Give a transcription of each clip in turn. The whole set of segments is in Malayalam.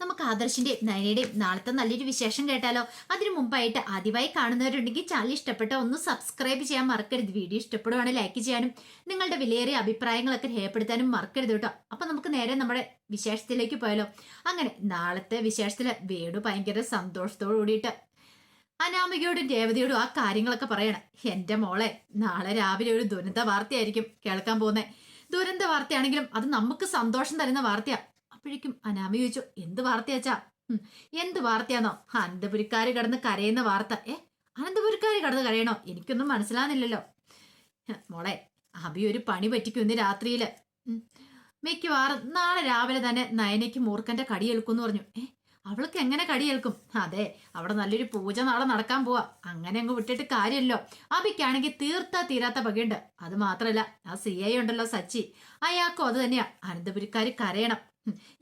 നമുക്ക് ആദർശിന്റെയും നയനയുടെയും നാളത്തെ നല്ലൊരു വിശേഷം കേട്ടാലോ? അതിനു മുമ്പായിട്ട് ആദ്യമായി കാണുന്നവരുണ്ടെങ്കിൽ ചാനൽ ഇഷ്ടപ്പെട്ട ഒന്ന് സബ്സ്ക്രൈബ് ചെയ്യാൻ മറക്കരുത്. വീഡിയോ ഇഷ്ടപ്പെടുവാണെങ്കിൽ ലൈക്ക് ചെയ്യാനും നിങ്ങളുടെ വിലയേറിയ അഭിപ്രായങ്ങളൊക്കെ രേഖപ്പെടുത്താനും മറക്കരുത് കേട്ടോ. അപ്പൊ നമുക്ക് നേരെ നമ്മുടെ വിശേഷത്തിലേക്ക് പോയാലോ? അങ്ങനെ നാളത്തെ വിശേഷത്തിൽ വേണു ഭയങ്കര സന്തോഷത്തോടു കൂടിയിട്ട് അനാമികയോടും രേവതിയോടും ആ കാര്യങ്ങളൊക്കെ പറയണം. എന്റെ മോളെ നാളെ രാവിലെ ഒരു ദുരന്ത വാർത്തയായിരിക്കും കേൾക്കാൻ പോകുന്നത് ദുരന്ത വാർത്തയാണെങ്കിലും അത് നമുക്ക് സന്തോഷം തരുന്ന വാർത്തയാ. അപ്പോഴേക്കും അനാമ ചോദിച്ചു എന്ത് വാർത്തയാച്ചാ എന്ത് വാർത്തയാണോ അനന്തപുരിക്കാര് കിടന്ന് കരയുന്ന വാർത്ത. ഏ അനന്തപുരിക്കാര് കിടന്ന് കരയണോ? എനിക്കൊന്നും മനസ്സിലാകുന്നില്ലല്ലോ മോളെ അഭി ഒരു പണി പറ്റിക്കും ഇന്ന് രാത്രിയിൽ. ഉം, മിക്കവാറും നാളെ രാവിലെ തന്നെ നയനയ്ക്ക് മൂർഖന്റെ കടിയേൽക്കും പറഞ്ഞു. ഏ അവൾക്ക് എങ്ങനെ കടിയേൽക്കും? അതെ അവിടെ നല്ലൊരു പൂജ നാളെ നടക്കാൻ പോവാ. അങ്ങനെ അങ്ങ് വിട്ടിട്ട് കാര്യമല്ലോ അബിക്കാണെങ്കിൽ തീർത്താ തീരാത്ത പകയുണ്ട്. അത് മാത്രല്ല ആ സി ഐ ഉണ്ടല്ലോ സച്ചി. അയാൾക്കും അത് തന്നെയാ. അനന്തപുരിക്കാർ കരയണം.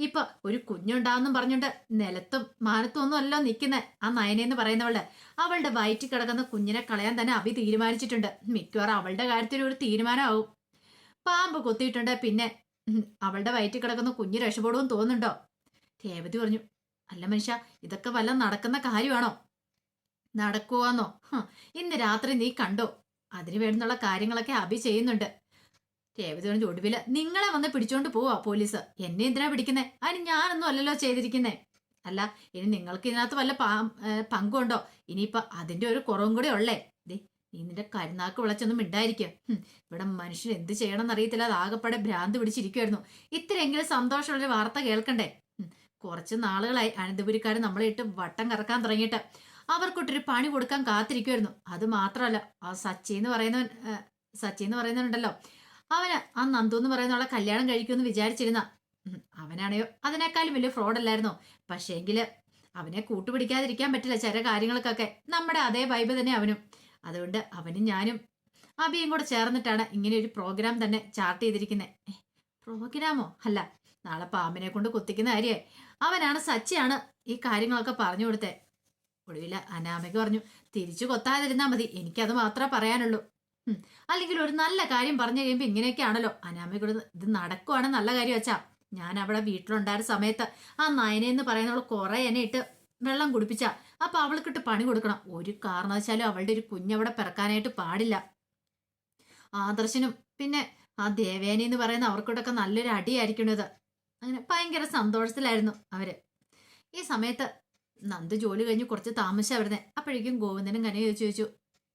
ഇപ്പൊ ഒരു കുഞ്ഞുണ്ടാവെന്നും പറഞ്ഞുകൊണ്ട് നിലത്തും മാനത്തും ഒന്നും അല്ലോ നിൽക്കുന്നെ ആ നയനെന്ന് പറയുന്നവൾ. അവളുടെ വയറ്റിൽ കിടക്കുന്ന കുഞ്ഞിനെ കളയാൻ തന്നെ അഭി തീരുമാനിച്ചിട്ടുണ്ട്. മിക്കവാറും അവളുടെ കാര്യത്തിൽ ഒരു തീരുമാനമാവും. പാമ്പ് കൊത്തിയിട്ടുണ്ട് പിന്നെ അവളുടെ വയറ്റിൽ കിടക്കുന്ന കുഞ്ഞ് രക്ഷപ്പെടുമെന്ന് തോന്നുന്നുണ്ടോ? രേവതി പറഞ്ഞു അല്ല മനുഷ്യ ഇതൊക്കെ വല്ല നടക്കുന്ന കാര്യമാണോ? നടക്കുവാന്നോ? ഇന്ന് രാത്രി നീ കണ്ടോ? അതിനു വേണ്ടുന്നുള്ള കാര്യങ്ങളൊക്കെ അഭി ചെയ്യുന്നുണ്ട്. രേവതി പറഞ്ഞു ഒടുവിൽ നിങ്ങളെ വന്ന് പിടിച്ചോണ്ട് പോവാ പോലീസ്. എന്നെ എന്തിനാ പിടിക്കുന്നേ? അതിന് ഞാനൊന്നും അല്ലല്ലോ ചെയ്തിരിക്കുന്നേ. അല്ല ഇനി നിങ്ങൾക്ക് ഇതിനകത്ത് വല്ല പങ്കുണ്ടോ? ഇനിയിപ്പൊ അതിന്റെ ഒരു കുറവും കൂടെ ഉള്ളേ. ദേ നീ നിന്റെ കരുനാക്ക് വിളച്ചൊന്നും മിണ്ടായിരിക്കും. ഹും, ഇവിടെ മനുഷ്യൻ എന്ത് ചെയ്യണം എന്നറിയത്തില്ല അത് ആകെപ്പാടെ ഭ്രാന്ത് പിടിച്ചിരിക്കുമായിരുന്നു ഇത്രയെങ്കിലും സന്തോഷമുള്ളൊരു വാർത്ത കേൾക്കണ്ടേ? കുറച്ച് നാളുകളായി അനന്തപുരിക്കാർ നമ്മളെ ഇട്ട് വട്ടം കറക്കാൻ തുടങ്ങിയിട്ട് അവർക്കൊട്ടൊരു പണി കൊടുക്കാൻ കാത്തിരിക്കുമായിരുന്നു അത് മാത്രമല്ല ആ സച്ചി എന്ന് പറയുന്നവൻ സച്ചി എന്ന് പറയുന്നവനുണ്ടല്ലോ. അവന് ആ നന്ദു എന്ന് പറയുന്ന കല്യാണം കഴിക്കുമെന്ന് വിചാരിച്ചിരുന്ന. അവനാണെയോ? അതിനേക്കാളും വലിയ ഫ്രോഡ് അല്ലായിരുന്നോ? പക്ഷേങ്കിൽ അവനെ കൂട്ടുപിടിക്കാതിരിക്കാൻ പറ്റില്ല ചില കാര്യങ്ങൾക്കൊക്കെ. നമ്മുടെ അതേ വൈബ് തന്നെ അവനും. അതുകൊണ്ട് അവനും ഞാനും അബിയും കൂടെ ചേർന്നിട്ടാണ് ഇങ്ങനെ ഒരു പ്രോഗ്രാം തന്നെ ചാർട്ട് ചെയ്തിരിക്കുന്നത് പ്രോഗ്രാമോ അല്ല നാളെ പാമ്പിനെ കൊണ്ട് കുത്തിക്കുന്ന കാര്യേ. അവനാണ് സച്ചിയാണ് ഈ കാര്യങ്ങളൊക്കെ പറഞ്ഞു കൊടുത്തേ. ഒടുവില അനാമയ്ക്ക് പറഞ്ഞു തിരിച്ചു കൊത്താതിരുന്നാൽ മതി. എനിക്കത് മാത്രമേ പറയാനുള്ളൂ. അല്ലെങ്കിൽ ഒരു നല്ല കാര്യം പറഞ്ഞു കഴിയുമ്പോൾ ഇങ്ങനെയൊക്കെയാണല്ലോ. അനാമിക ഇത് നടക്കുവാണ് നല്ല കാര്യം വെച്ചാ. ഞാൻ അവിടെ വീട്ടിലുണ്ടായിരുന്ന സമയത്ത് ആ നയനെ എന്ന് പറയുന്നവൾ കുറെ എന്നെ ഇട്ട് വെള്ളം കുടിപ്പിച്ച. അപ്പൊ അവൾക്കിട്ട് പണി കൊടുക്കണം. ഒരു കാരണവശാലും അവളുടെ ഒരു കുഞ്ഞവിടെ പിറക്കാനായിട്ട് പാടില്ല. ആദർശനും പിന്നെ ആ ദേവേനി എന്ന് പറയുന്ന അവർക്കൂടൊക്കെ നല്ലൊരു അടിയായിരിക്കണത് അങ്ങനെ ഭയങ്കര സന്തോഷത്തിലായിരുന്നു അവർ. ഈ സമയത്ത് നന്ദ് ജോലി കഴിഞ്ഞ് കുറച്ച് താമസിച്ചാ വരുന്നേ. അപ്പോഴേക്കും ഗോവിന്ദനും കനയോ ചോദിച്ചു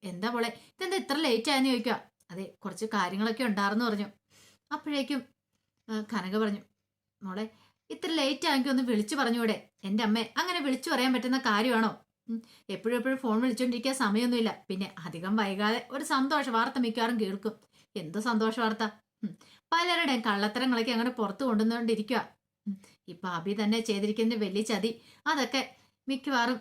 എന്താ മോളെ ഇതെന്താ ഇത്ര ലേറ്റ് ആയെന്ന് ചോദിക്കുക അതെ കുറച്ച് കാര്യങ്ങളൊക്കെ ഉണ്ടായിരുന്നു പറഞ്ഞു. അപ്പോഴേക്കും കനക പറഞ്ഞു മോളെ ഇത്ര ലേറ്റ് ആയെങ്കിൽ ഒന്ന് വിളിച്ചു പറഞ്ഞൂടെ എന്റെ അമ്മ അങ്ങനെ വിളിച്ചു പറയാൻ പറ്റുന്ന കാര്യമാണോ? എപ്പോഴും എപ്പോഴും ഫോൺ വിളിച്ചുകൊണ്ടിരിക്കാൻ സമയമൊന്നുമില്ല പിന്നെ അധികം വൈകാതെ ഒരു സന്തോഷ വാർത്ത മിക്കവാറും കേൾക്കും. എന്തോ സന്തോഷ വാർത്ത? പലരുടെയും കള്ളത്തരങ്ങളൊക്കെ അങ്ങനെ പുറത്തു കൊണ്ടുവന്നുകൊണ്ടിരിക്കുക ഇപ്പൊ അഭി തന്നെ ചെയ്തിരിക്കുന്ന വലിയ ചതി അതൊക്കെ മിക്കവാറും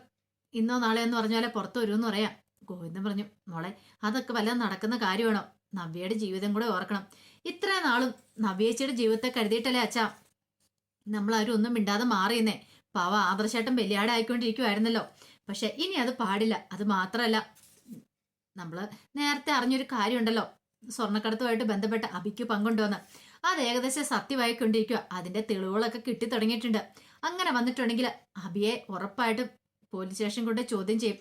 ഇന്നോ നാളെയോ എന്ന് പറഞ്ഞ പോലെ പുറത്തു വരുമെന്ന് പറയാം. ഗോവിന്ദൻ പറഞ്ഞു മോളെ അതൊക്കെ വല്ല നടക്കുന്ന കാര്യമാണോ? നവ്യയുടെ ജീവിതം കൂടെ ഓർക്കണം. ഇത്ര നാളും നവ്യേച്ചിയുടെ ജീവിതത്തെ കരുതിയിട്ടല്ലേ അച്ഛാ? നമ്മളാരും ഒന്നും മിണ്ടാതെ മാറിയെന്നേ. പാവ ആദർശേട്ടൻ ബലിയാടെ ആയിക്കൊണ്ടിരിക്കുവായിരുന്നല്ലോ പക്ഷെ ഇനി അത് പാടില്ല. അത് മാത്രമല്ല നമ്മൾ നേരത്തെ അറിഞ്ഞൊരു കാര്യമുണ്ടല്ലോ. സ്വർണക്കടത്തുമായിട്ട് ബന്ധപ്പെട്ട അബിക്ക് പങ്കുണ്ടോന്ന്. അത് ഏകദേശം സത്യമായിക്കൊണ്ടിരിക്കുക അതിന്റെ തെളിവുകളൊക്കെ കിട്ടി തുടങ്ങിയിട്ടുണ്ട് അങ്ങനെ വന്നിട്ടുണ്ടെങ്കിൽ അബിയെ ഉറപ്പായിട്ടും പോലീസ് സ്റ്റേഷൻ കൊണ്ട് ചോദ്യം ചെയ്യും.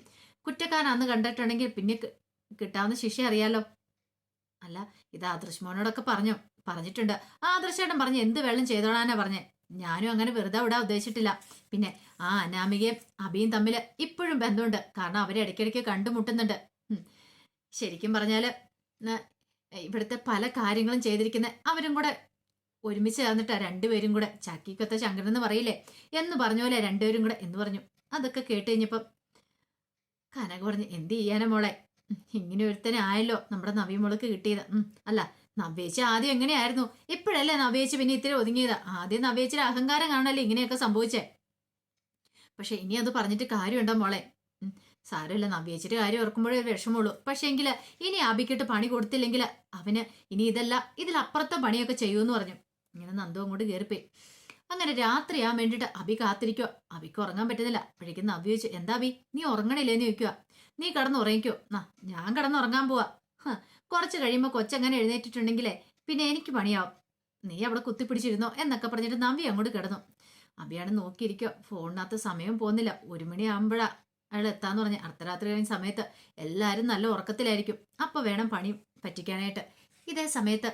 കുറ്റക്കാരാന്ന് കണ്ടിട്ടുണ്ടെങ്കിൽ പിന്നെ കിട്ടാവുന്ന ശിക്ഷ അറിയാലോ. അല്ല ഇത് ആദർശ് മോനോടൊക്കെ പറഞ്ഞു പറഞ്ഞിട്ടുണ്ട്. ആ ആദർശേട്ടൻ പറഞ്ഞു എന്ത് വെള്ളം ചെയ്തോളാനാ പറഞ്ഞേ. ഞാനും അങ്ങനെ വെറുതെ വിടാൻ ഉദ്ദേശിച്ചിട്ടില്ല. പിന്നെ ആ അനാമികയും അബിയും തമ്മിൽ ഇപ്പോഴും ബന്ധമുണ്ട്. കാരണം അവരെ ഇടയ്ക്കിടയ്ക്ക് കണ്ടുമുട്ടുന്നുണ്ട്. ശരിക്കും പറഞ്ഞാൽ ഇവിടുത്തെ പല കാര്യങ്ങളും ചെയ്തിരിക്കുന്ന അവരും കൂടെ ഒരുമിച്ച് ചേർന്നിട്ടാ രണ്ടുപേരും കൂടെ ചക്കിക്കൊത്ത ശങ്കരൻ എന്ന് പറയില്ലേ? എന്ന് പറഞ്ഞ പോലെ രണ്ടുപേരും കൂടെ എന്ന് പറഞ്ഞു. അതൊക്കെ കേട്ട് കഴിഞ്ഞപ്പം കനക പറഞ്ഞ് എന്ത് ചെയ്യാനാ മോളെ? ഇങ്ങനെ ഒരുത്തനെ ആയല്ലോ നമ്മുടെ നവ്യമോൾക്ക് കിട്ടിയത്. ഉം, അല്ല നവ്യേച്ചി ആദ്യം എങ്ങനെയായിരുന്നു? ഇപ്പോഴല്ലേ നവ്യേച്ചി പിന്നെ ഇത്തിരി ഒതുങ്ങിയത്? ആദ്യം നവ്യേച്ചിയുടെ അഹങ്കാരം കാണല്ലേ ഇങ്ങനെയൊക്കെ സംഭവിച്ചേ? പക്ഷെ ഇനി അത് പറഞ്ഞിട്ട് കാര്യമുണ്ടോ മോളെ? സാരമില്ല നവ്യേച്ചിയുടെ കാര്യം ഓർക്കുമ്പോഴേ വിഷമമുള്ളൂ. പക്ഷെ എങ്കിൽ ഇനി അബിക്കിട്ട് പണി കൊടുത്തില്ലെങ്കിൽ അവന് ഇനി ഇതല്ല ഇതിലപ്പുറത്തെ പണിയൊക്കെ ചെയ്യുമെന്ന് പറഞ്ഞു. ഇങ്ങനെ നന്ദു അങ്ങോട്ട് കയറിപ്പോയി അങ്ങനെ രാത്രിയാൻ വേണ്ടിയിട്ട് അബി കാത്തിരിക്കുക അബിക്ക് ഉറങ്ങാൻ പറ്റുന്നില്ല. അപ്പോഴേക്കും നവ്യ ചോദിച്ചു എന്താ അബി നീ ഉറങ്ങണില്ലേന്ന് ചോദിക്കുക നീ കിടന്ന് ഉറങ്ങിക്കോ. നാ ഞാൻ കിടന്ന് ഉറങ്ങാൻ പോവാ. കുറച്ച് കഴിയുമ്പോൾ കൊച്ചങ്ങനെ എഴുന്നേറ്റിട്ടുണ്ടെങ്കിലേ പിന്നെ എനിക്ക് പണിയാവും. നീ അവിടെ കുത്തിപ്പിടിച്ചിരുന്നോ? എന്നൊക്കെ പറഞ്ഞിട്ട് നവ്യ അങ്ങോട്ട് കിടന്നു. അബിയാണ് നോക്കിയിരിക്കുക ഫോണിനകത്ത് സമയം പോകുന്നില്ല. ഒരു മണിയാകുമ്പോഴാ അയാൾ എത്താന്ന് പറഞ്ഞ്. അർദ്ധരാത്രി കഴിഞ്ഞ സമയത്ത് എല്ലാവരും നല്ല ഉറക്കത്തിലായിരിക്കും. അപ്പോൾ വേണം പണി പറ്റിക്കാനായിട്ട്. ഇതേ സമയത്ത്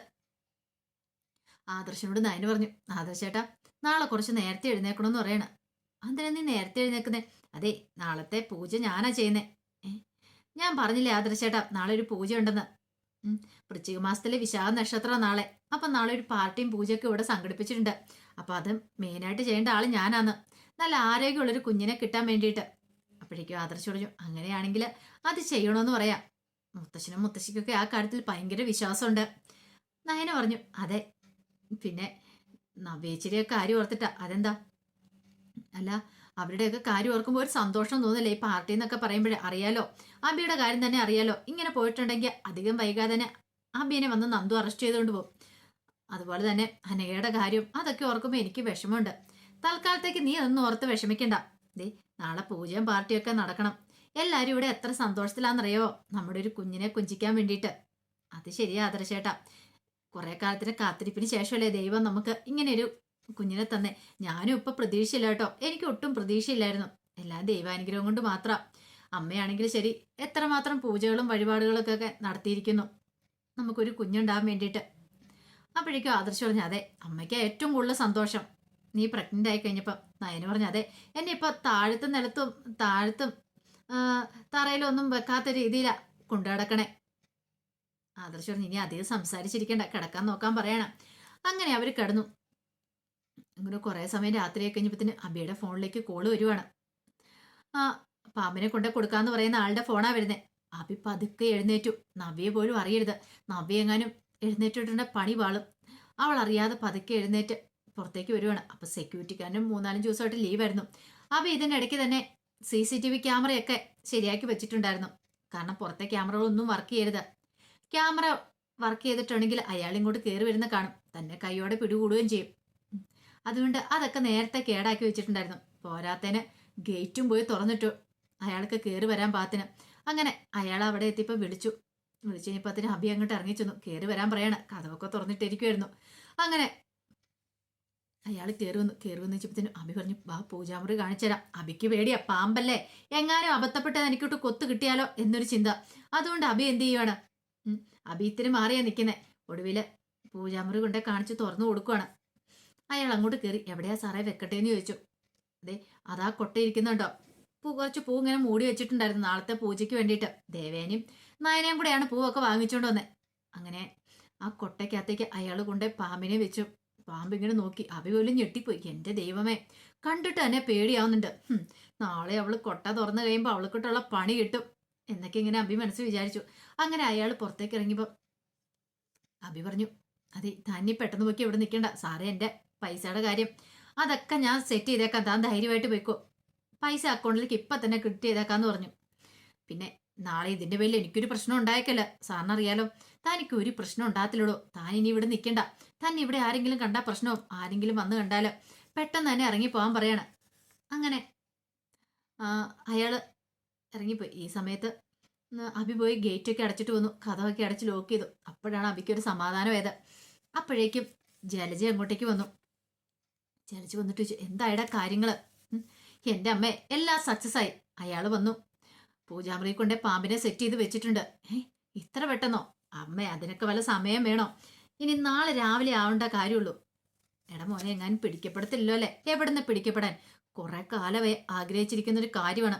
ആദർശനോട് നയന് പറഞ്ഞു ആദർശേട്ടാ നാളെ കുറച്ച് നേരത്തെ എഴുന്നേക്കണമെന്ന് പറയണ. എന്തിനാ നീ നേരത്തെ എഴുന്നേക്കുന്നേ? അതെ നാളത്തെ പൂജ ഞാനാ ചെയ്യുന്നേ. ഞാൻ പറഞ്ഞില്ലേ ആദർശേട്ടാ നാളെ ഒരു പൂജ ഉണ്ടെന്ന്. വൃശ്ചിക മാസത്തിലെ വിശാഖ നക്ഷത്രം നാളെ. അപ്പൊ നാളെ ഒരു പാർട്ടിയും പൂജയൊക്കെ ഇവിടെ സംഘടിപ്പിച്ചിട്ടുണ്ട്. അപ്പൊ അത് മെയിനായിട്ട് ചെയ്യേണ്ട ആൾ ഞാനാന്ന്. നല്ല ആരോഗ്യമുള്ളൊരു കുഞ്ഞിനെ കിട്ടാൻ വേണ്ടിയിട്ട്. അപ്പോഴേക്കും ആദർശ് പറഞ്ഞു അങ്ങനെയാണെങ്കിൽ അത് ചെയ്യണമെന്ന് പറയാം. മുത്തശ്ശനും മുത്തശ്ശിക്കൊക്കെ ആ കാര്യത്തിൽ ഭയങ്കര വിശ്വാസമുണ്ട്. നയന പറഞ്ഞു അതെ പിന്നെ നവേച്ചിരിയൊക്കെ കാര്യം ഓർത്തിട്ടാ. അതെന്താ? അല്ല അവരുടെയൊക്കെ കാര്യം ഓർക്കുമ്പോൾ ഒരു സന്തോഷം തോന്നില്ലേ? ഈ പാർട്ടി എന്നൊക്കെ പറയുമ്പോഴേ അറിയാലോ? അബിയുടെ കാര്യം തന്നെ അറിയാലോ? ഇങ്ങനെ പോയിട്ടുണ്ടെങ്കിൽ അധികം വൈകാതെ തന്നെ അബിയെ വന്ന് നന്ദു അറസ്റ്റ് ചെയ്തുകൊണ്ട് പോകും. അതുപോലെ തന്നെ അനഘയുടെ കാര്യം അതൊക്കെ ഓർക്കുമ്പോൾ എനിക്ക് വിഷമമുണ്ട്. തൽക്കാലത്തേക്ക് നീ അതൊന്നും ഓർത്ത് വിഷമിക്കണ്ട. ദേ നാളെ പൂജയും പാർട്ടിയൊക്കെ നടക്കണം. എല്ലാവരും ഇവിടെ എത്ര സന്തോഷത്തിലാണെന്നറിയോ? നമ്മുടെ ഒരു കുഞ്ഞിനെ കുഞ്ചിക്കാൻ വേണ്ടിയിട്ട്. അത് ശരിയാ ആദർശേട്ടാ. കുറെ കാലത്തിന് കാത്തിരിപ്പിന് ശേഷമല്ലേ ദൈവം നമുക്ക് ഇങ്ങനെ ഒരു കുഞ്ഞിനെ തന്നെ? ഞാനും ഇപ്പൊ പ്രതീക്ഷയില്ല കേട്ടോ. എനിക്ക് ഒട്ടും പ്രതീക്ഷയില്ലായിരുന്നു. എല്ലാം ദൈവാനുഗ്രഹം കൊണ്ട് മാത്രം. അമ്മയാണെങ്കിൽ ശരി എത്രമാത്രം പൂജകളും വഴിപാടുകളൊക്കെ നടത്തിയിരിക്കുന്നു. നമുക്കൊരു കുഞ്ഞുണ്ടാകാൻ വേണ്ടിയിട്ട്. അപ്പോഴേക്കും ആദർശ് പറഞ്ഞു അതെ അമ്മയ്ക്ക് ഏറ്റവും കൂടുതൽ സന്തോഷം. നീ പ്രഗ്നന്റ് ആയി കഴിഞ്ഞപ്പോൾ നയന് പറഞ്ഞു അതെ എന്നെ ഇപ്പൊ താഴത്തും നിലത്തും താഴത്തും തറയിലൊന്നും തറയിലും വെക്കാത്ത രീതിയിലാ കൊണ്ടു നടക്കണേ ആദർശ് പറഞ്ഞു ഇനി അധികം സംസാരിച്ചിരിക്കണ്ട കിടക്കാൻ നോക്കാൻ പറയണം. അങ്ങനെ അവർ കിടന്നു. അങ്ങനെ കുറേ സമയം രാത്രി കഴിഞ്ഞപ്പത്തിന് അബിയുടെ ഫോണിലേക്ക് കോൾ വരുവാണ്. ആ പാമ്പിനെ കൊണ്ട് കൊടുക്കാന്ന് പറയുന്ന ആളുടെ ഫോണാ വരുന്നത് അബി പതുക്കെ എഴുന്നേറ്റു. നവ്യെ പോലും അറിയരുത്. നവ്യ എങ്ങാനും എഴുന്നേറ്റിട്ടുണ്ട് പണി വാളും. അവൾ അറിയാതെ പതുക്കെ എഴുന്നേറ്റ് പുറത്തേക്ക് വരുവാണ്. അപ്പൊ സെക്യൂരിറ്റിക്കാരനും മൂന്നാലഞ്ച് ദിവസമായിട്ട് ലീവായിരുന്നു അബി ഇതിന്റെ ഇടയ്ക്ക് തന്നെ സി സി ടി വി ക്യാമറയൊക്കെ ശരിയാക്കി വെച്ചിട്ടുണ്ടായിരുന്നു. കാരണം പുറത്തെ ക്യാമറകളൊന്നും വർക്ക് ചെയ്യരുത്. ക്യാമറ വർക്ക് ചെയ്തിട്ടുണ്ടെങ്കിൽ അയാൾ ഇങ്ങോട്ട് കയറി വരുന്ന കാണും. തന്നെ കൈയോടെ പിടികൂടുകയും ചെയ്യും. അതുകൊണ്ട് അതൊക്കെ നേരത്തെ കേടാക്കി വെച്ചിട്ടുണ്ടായിരുന്നു. പോരാത്തേന് ഗേറ്റും പോയി തുറന്നിട്ടു അയാൾക്ക് കയറി വരാൻ പാത്തിന് അങ്ങനെ അയാൾ അവിടെ എത്തിയപ്പോൾ വിളിച്ചു. വിളിച്ചു കഴിഞ്ഞപ്പോൾ അതിന് അബി അങ്ങോട്ട് ഇറങ്ങി ചെന്നു. കയറി വരാൻ പറയണം. കഥവൊക്കെ തുറന്നിട്ടിരിക്കുമായിരുന്നു അങ്ങനെ അയാൾ കയറി വന്നു. കയറി വന്നു വെച്ചപ്പോഴത്തേനും അബി പറഞ്ഞു വാ പൂജാമുറി കാണിച്ചുതരാം. അബിക്ക് പേടിയാ. പാമ്പല്ലേ. എങ്ങാനും അബദ്ധപ്പെട്ടത് എനിക്കിട്ട് കൊത്തു കിട്ടിയാലോ എന്നൊരു ചിന്ത. അതുകൊണ്ട് അബി എന്ത് ചെയ്യുവാണ്? അബി മാറിയാ നിൽക്കുന്നേ ഒടുവിൽ പൂജാമുറി കൊണ്ട് കാണിച്ച് തുറന്നു കൊടുക്കുവാണ്. അയാൾ അങ്ങോട്ട് കയറി എവിടെയാ സാറേ വെക്കട്ടെ എന്ന് ചോദിച്ചു അതെ അതാ കൊട്ടയിരിക്കുന്നുണ്ടോ പൂ കുറച്ച് പൂ ഇങ്ങനെ മൂടി വെച്ചിട്ടുണ്ടായിരുന്നു നാളത്തെ പൂജയ്ക്ക് വേണ്ടിയിട്ട്. ദേവേനയും നയനയും കൂടെയാണ് പൂവൊക്കെ വാങ്ങിച്ചുകൊണ്ട് വന്നത് അങ്ങനെ ആ കൊട്ടയ്ക്കകത്തേക്ക് അയാൾ കൊണ്ട് പാമ്പിനെ വെച്ചു. പാമ്പ് ഇങ്ങനെ നോക്കി അവ പോലും ഞെട്ടിപ്പോയി. എന്റെ ദൈവമേ കണ്ടിട്ട് തന്നെ പേടിയാവുന്നുണ്ട്. നാളെ അവൾ കൊട്ട തുറന്നു കഴിയുമ്പോൾ അവൾക്കിട്ടുള്ള പണി കിട്ടും. എന്നൊക്കെ ഇങ്ങനെ അഭി മനസ്സ് വിചാരിച്ചു. അങ്ങനെ അയാൾ പുറത്തേക്ക് ഇറങ്ങിയപ്പോൾ അഭി പറഞ്ഞു അതെ തന്നെ പെട്ടെന്ന് പോയി ഇവിടെ നിൽക്കണ്ട സാറേ എന്റെ പൈസയുടെ കാര്യം. അതൊക്കെ ഞാൻ സെറ്റ് ചെയ്തേക്കാം. താൻ ധൈര്യമായിട്ട് പോയിക്കോ. പൈസ അക്കൗണ്ടിലേക്ക് ഇപ്പം തന്നെ കിട്ടി ചെയ്തേക്കാന്ന് പറഞ്ഞു. പിന്നെ നാളെ ഇതിന്റെ പേരിൽ എനിക്കൊരു പ്രശ്നം ഉണ്ടായേക്കല്ല. സാറിനറിയാലോ താനിക്ക് ഒരു പ്രശ്നം ഉണ്ടാകത്തില്ലടോ. താൻ ഇനി ഇവിടെ നിൽക്കണ്ട താൻ ഇവിടെ ആരെങ്കിലും കണ്ടാൽ പ്രശ്നവും ആരെങ്കിലും വന്ന് കണ്ടാലോ പെട്ടെന്ന് തന്നെ ഇറങ്ങി പോകാൻ പറയണം. അങ്ങനെ അയാൾ ഇറങ്ങിപ്പോയി. ഈ സമയത്ത് അബി പോയി ഗേറ്റൊക്കെ അടച്ചിട്ട് വന്നു. കഥമൊക്കെ അടച്ച് ലോക്ക് ചെയ്തു. അപ്പോഴാണ് അബിക്ക് ഒരു സമാധാനമായത് അപ്പോഴേക്കും ജലജ അങ്ങോട്ടേക്ക് വന്നു. ജലജ വന്നിട്ട് ചോദിച്ചു എന്തായടാ കാര്യങ്ങൾ? എന്റെ അമ്മ എല്ലാം സക്സസ് ആയി. അയാൾ വന്നു. പൂജാമുറി കൊണ്ടേ പാമ്പിനെ സെറ്റ് ചെയ്ത് വെച്ചിട്ടുണ്ട്. ഏ ഇത്ര പെട്ടെന്നോ? അമ്മ അതിനൊക്കെ വല്ല സമയം വേണോ? ഇനി നാളെ രാവിലെ ആവേണ്ട കാര്യമുള്ളൂ. എടാ മോനെ എങ്ങാനും പിടിക്കപ്പെടത്തില്ലല്ലോ അല്ലേ? എവിടുന്ന് പിടിക്കപ്പെടാൻ? കുറെ കാലമേ ആഗ്രഹിച്ചിരിക്കുന്ന ഒരു കാര്യമാണ്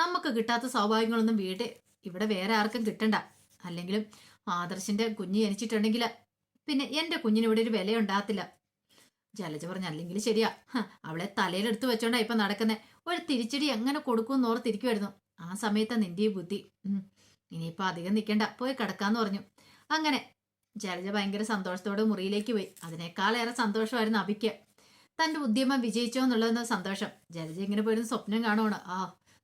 നമുക്ക് കിട്ടാത്ത സ്വാഭാവികങ്ങളൊന്നും വീട്ടിൽ ഇവിടെ വേറെ ആർക്കും കിട്ടണ്ട. അല്ലെങ്കിലും ആദർശിന്റെ കുഞ്ഞ് ജനിച്ചിട്ടുണ്ടെങ്കിൽ പിന്നെ എന്റെ കുഞ്ഞിന് ഇവിടെ ഒരു വില ഉണ്ടാകത്തില്ല ജലജ പറഞ്ഞു അല്ലെങ്കിൽ ശരിയാ. അവളെ തലയിലെടുത്ത് വെച്ചോണ്ടാ ഇപ്പൊ നടക്കുന്നേ. ഒരു തിരിച്ചടി എങ്ങനെ കൊടുക്കും ഓർത്തിരിക്കുമായിരുന്നു ആ സമയത്താ നിന്റെ ഈ ബുദ്ധി. ഇനിയിപ്പോ അധികം നിൽക്കണ്ട പോയി കിടക്കാന്ന് പറഞ്ഞു. അങ്ങനെ ജലജ ഭയങ്കര സന്തോഷത്തോടെ മുറിയിലേക്ക് പോയി. അതിനേക്കാളേറെ സന്തോഷമായിരുന്നു അഭിക്ക്. തന്റെ ഉദ്യമം വിജയിച്ചോ എന്നുള്ളതെന്ന സന്തോഷം. ജലജ ഇങ്ങനെ പോയിരുന്ന സ്വപ്നം കാണുവാണ്. ആ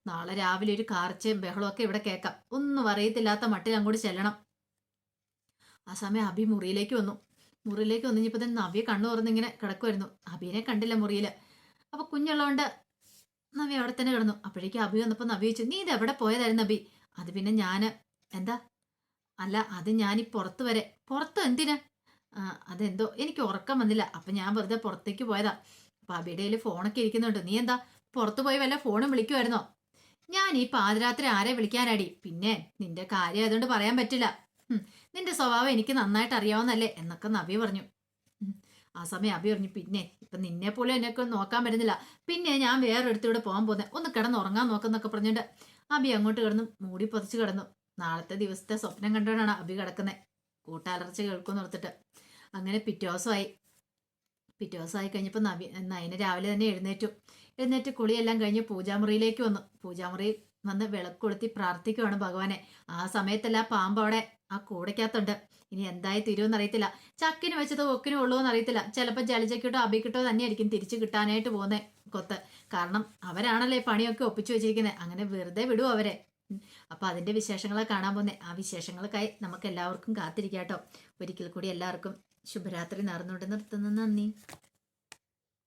നാളെ രാവിലെ ഒരു കാർച്ചയും ബഹളമൊക്കെ ഇവിടെ കേൾക്കാം. ഒന്നും അറിയത്തില്ലാത്ത മട്ടിൽ അങ്ങോട്ട് ചെല്ലണം. ആ സമയം അഭി മുറിയിലേക്ക് വന്നു. മുറിയിലേക്ക് വന്നു കഴിഞ്ഞപ്പോൾ തന്നെ നവ്യ കണ്ണു തുറന്നിങ്ങനെ കിടക്കുമായിരുന്നു അഭിനെ കണ്ടില്ല മുറിയിൽ അപ്പൊ കുഞ്ഞുള്ളതുകൊണ്ട് നവ്യ അവിടെ തന്നെ കിടന്നു. അപ്പോഴേക്കും അഭി വന്നപ്പോൾ നവ്യ ചോദിച്ചു നീ ഇത് എവിടെ പോയതായിരുന്നു അഭി അത് പിന്നെ ഞാൻ എന്താ? അല്ല അത് ഞാൻ ഈ പുറത്ത് വരെ. പുറത്ത് എന്തിനാ? അതെന്തോ. എനിക്ക് ഉറക്കം വന്നില്ല. അപ്പൊ ഞാൻ വെറുതെ പുറത്തേക്ക് പോയതാ. അപ്പൊ അബിയുടെ കയ്യിൽ ഫോണൊക്കെ ഇരിക്കുന്നുണ്ട്. നീ എന്താ? പുറത്ത് പോയി വല്ല ഫോണും വിളിക്കുമായിരുന്നോ ഞാൻ ഈ പാതിരാത്രി ആരെ വിളിക്കാനടി? പിന്നെ നിന്റെ കാര്യം ആയതുകൊണ്ട് പറയാൻ പറ്റില്ല. നിന്റെ സ്വഭാവം എനിക്ക് നന്നായിട്ട് അറിയാവുന്നല്ലേ? എന്നൊക്കെ നബി പറഞ്ഞു. ആ സമയം അബി പറഞ്ഞു പിന്നെ ഇപ്പൊ നിന്നെ പോലും എന്നെ നോക്കാൻ പറ്റുന്നില്ല. പിന്നെ ഞാൻ വേറൊരിടത്തൂടെ പോകാൻ പോകുന്നത് ഒന്ന് കിടന്ന് ഉറങ്ങാൻ നോക്കുന്നൊക്കെ പറഞ്ഞിട്ട് അബി അങ്ങോട്ട് കിടന്നു മൂടി പൊതിച്ച് കിടന്നു. നാളത്തെ ദിവസത്തെ സ്വപ്നം കണ്ടുകൊണ്ടാണ് അബി കിടക്കുന്നത് കൂട്ടാലർച്ച കേൾക്കുമെന്ന് ഓർത്തിട്ട്. അങ്ങനെ പിറ്റേ ദിവസമായി. പിറ്റേ ദിവസമായി കഴിഞ്ഞപ്പോൾ നബി നയന രാവിലെ തന്നെ എഴുന്നേറ്റു. എഴുന്നേറ്റ് കുളിയെല്ലാം കഴിഞ്ഞ് പൂജാമുറിയിലേക്ക് വന്നു. പൂജാമുറി വന്ന് വിളക്ക് കൊളുത്തി പ്രാർത്ഥിക്കുവാണ് ഭഗവാനെ. ആ സമയത്തല്ല പാമ്പ് അവിടെ ആ കൂടയ്ക്കകത്തുണ്ട്. ഇനി എന്തായി തീരുമെന്ന് അറിയത്തില്ല. ചക്കിന് വെച്ചത് ഒക്കിനും ഉള്ളൂ എന്നറിയത്തില്ല ചിലപ്പോൾ ജലജക്കിട്ടോ അബിക്കിട്ടോ തന്നെയായിരിക്കും തിരിച്ചു കിട്ടാനായിട്ട് പോകുന്നത് കൊത്ത്. കാരണം അവരാണല്ലേ പണിയൊക്കെ ഒപ്പിച്ചു വെച്ചിരിക്കുന്നത് അങ്ങനെ വെറുതെ വിടും അവരെ? അപ്പോൾ അപ്പൊ അതിന്റെ വിശേഷങ്ങളെ കാണാൻ പോകുന്നത് ആ വിശേഷങ്ങൾക്കായി നമുക്ക് എല്ലാവർക്കും കാത്തിരിക്കാട്ടോ. ഒരിക്കൽ കൂടി എല്ലാവർക്കും ശുഭരാത്രി നേർന്നുകൊണ്ട് നിർത്തുന്നു. നന്ദി.